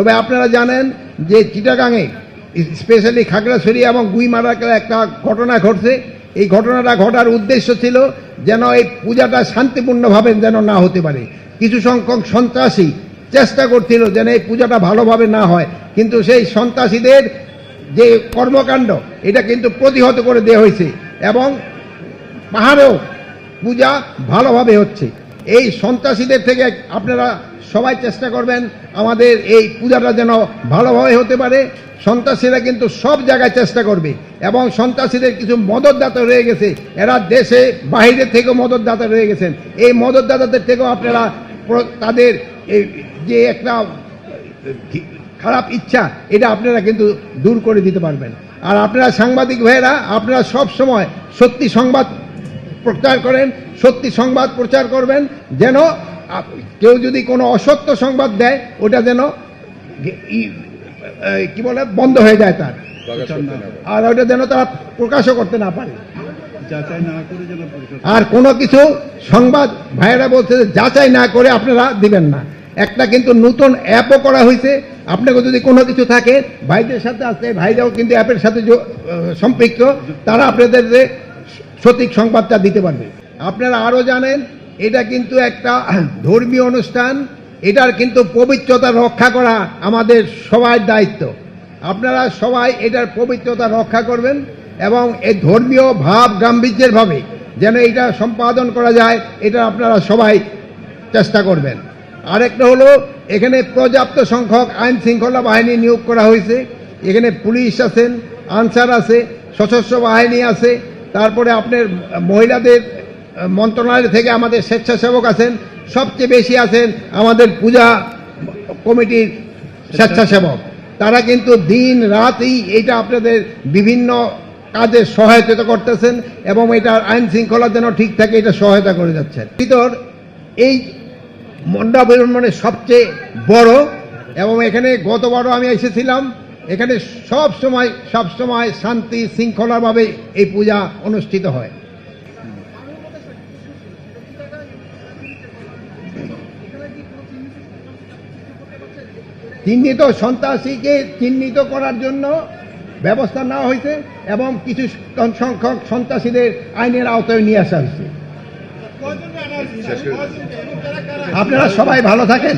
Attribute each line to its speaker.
Speaker 1: তবে আপনারা জানেন যে চিটাগাঙে, স্পেশালি খাগড়াছড়ি এবং গুইমারাকে একটা ঘটনা ঘটছে। এই ঘটনাটা ঘটার উদ্দেশ্য ছিল যেন এই পূজাটা শান্তিপূর্ণভাবে যেন না হতে পারে। কিছু সংখ্যক সন্ত্রাসী চেষ্টা করছিল যেন এই পূজাটা ভালোভাবে না হয়। কিন্তু সেই সন্ত্রাসীদের যে কর্মকাণ্ড, এটা কিন্তু প্রতিহত করে দেওয়া হয়েছে এবং পাহাড়েও পূজা ভালোভাবে হচ্ছে। এই সন্ত্রাসীদের থেকে আপনারা সবাই চেষ্টা করবেন আমাদের এই পূজাটা যেন ভালোভাবে হতে পারে। সন্ত্রাসীরা কিন্তু সব জায়গায় চেষ্টা করবে এবং সন্ত্রাসীদের কিছু মদতদাতা রয়ে গেছে। এরা দেশে, বাইরে থেকেও মদতদাতা রয়ে গেছেন। এই মদতদাতাদের থেকেও আপনারা তাদের এই যে একটা খারাপ ইচ্ছা, এটা আপনারা কিন্তু দূর করে দিতে পারবেন। আর আপনারা সাংবাদিক ভাইয়েরা, আপনারা সব সময় সত্যি সংবাদ প্রচার করেন সত্যি সংবাদ প্রচার করবেন যেন কেউ যদি কোনো অসত্য সংবাদ দেয় ওটা যেন কি বলে বন্ধ হয়ে যায় তার। আর ওটা যেন তারা প্রকাশও করতে না পারে।
Speaker 2: যাচাই না করে যেন পরিশোধ
Speaker 1: আর কোনো কিছু সংবাদ ভাইয়েরা বলছে যাচাই না করে আপনারা দিবেন না। একটা কিন্তু নতুন অ্যাপও করা হয়েছে। আপনাকে যদি কোনো কিছু থাকে ভাইদের সাথে আছে ভাইরাও কিন্তু অ্যাপের সাথে সম্পৃক্ত। তারা আপনাদের যে সঠিক সংবাদটা দিতে পারবে। আপনারা আরও জানেন, এটা কিন্তু একটা ধর্মীয় অনুষ্ঠান, এটার কিন্তু পবিত্রতা রক্ষা করা আমাদের সবার দায়িত্ব। আপনারা সবাই এটার পবিত্রতা রক্ষা করবেন এবং এই ধর্মীয় ভাব গাম্ভীর্যের ভাবে যেন এটা সম্পাদন করা যায়, এটা আপনারা সবাই চেষ্টা করবেন। আরেকটা হলো, এখানে পর্যাপ্ত সংখ্যক আইন শৃঙ্খলা বাহিনী নিয়োগ করা হয়েছে। এখানে পুলিশ আছেন, আনসার আছে, সশস্ত্র বাহিনী আছে তারপরে আপনার মহিলাদের মন্ত্রণালয় থেকে আমাদের স্বেচ্ছাসেবক আছেন, সবচেয়ে বেশি আছেন আমাদের পূজা কমিটির স্বেচ্ছাসেবক। তারা কিন্তু দিন রাতই এটা আপনাদের বিভিন্ন কাজে সহায়তা করতেছেন এবং এটার আইন শৃঙ্খলা যেন ঠিক থাকে, এটা সহায়তা করে যাচ্ছেন। ভিতর এই মণ্ডপ মানে সবচেয়ে বড় এবং এখানে গতবারও আমি এসেছিলাম এখানে সব সময় সব সময় শান্তি শৃঙ্খলাভাবে এই পূজা অনুষ্ঠিত হয়। চিহ্নিত সন্ত্রাসীকে চিহ্নিত করার জন্য ব্যবস্থা নেওয়া হয়েছে এবং কিছু সংখ্যক সন্ত্রাসীদের আইনের আওতায় নিয়ে আসা হয়েছে। আপনারা সবাই ভালো থাকেন।